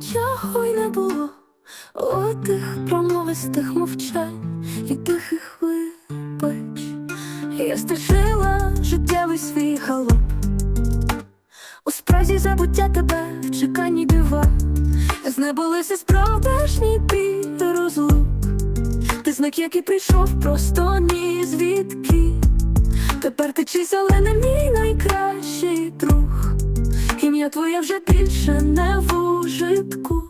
нічого й не було, отих промовистих мовчань, яких їх випич. Я стежила життєвий свій галоп У справді забуття тебе в чеканні дива. Знебулися справдешній піти розлук. Ти знак, який прийшов, просто ні звідки. Тепер ти чийсь, але мій Ім'я твоє вже більше не в ужитку.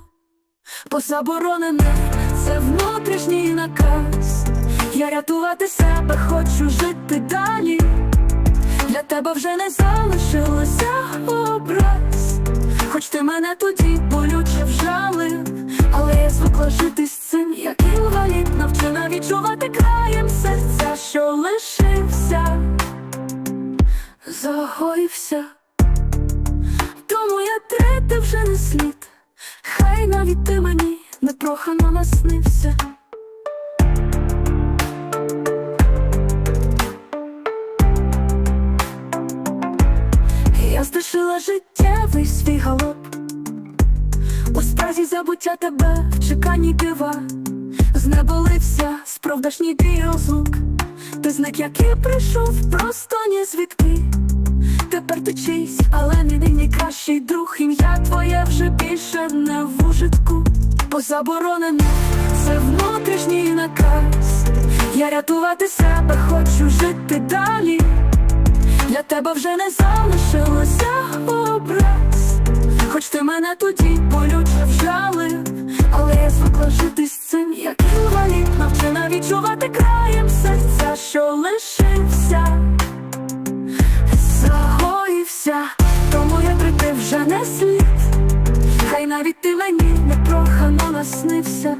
Бо заборонене це внутрішній наказ. Я рятувати себе хочу жити далі. Для тебе вже не залишилося образ. Хоч ти мене тоді болюче вжалив Але я звикла жити з цим, як інвалід Навчена відчувати краєм серця, що лишився Загоївся я вже не слід. Хай навіть ти мені непрохано наснився. Я здишила життєвий свій галоп У спразі забуття тебе в чеканні дива. Знеболився справдашній твій розлук Ти знак, який прийшов просто ні звідки Тепер але не нині кращий друг. Ім'я твоє вже більше не в ужитку Бо це внутрішній наказ. Я рятувати себе хочу жити далі. Для тебе вже не залишилося образ. Хоч ти мене тоді болюче вжалив Але я звикла жити з цим, як інвалід вже не слід Хай навіть ти мені непрохано наснився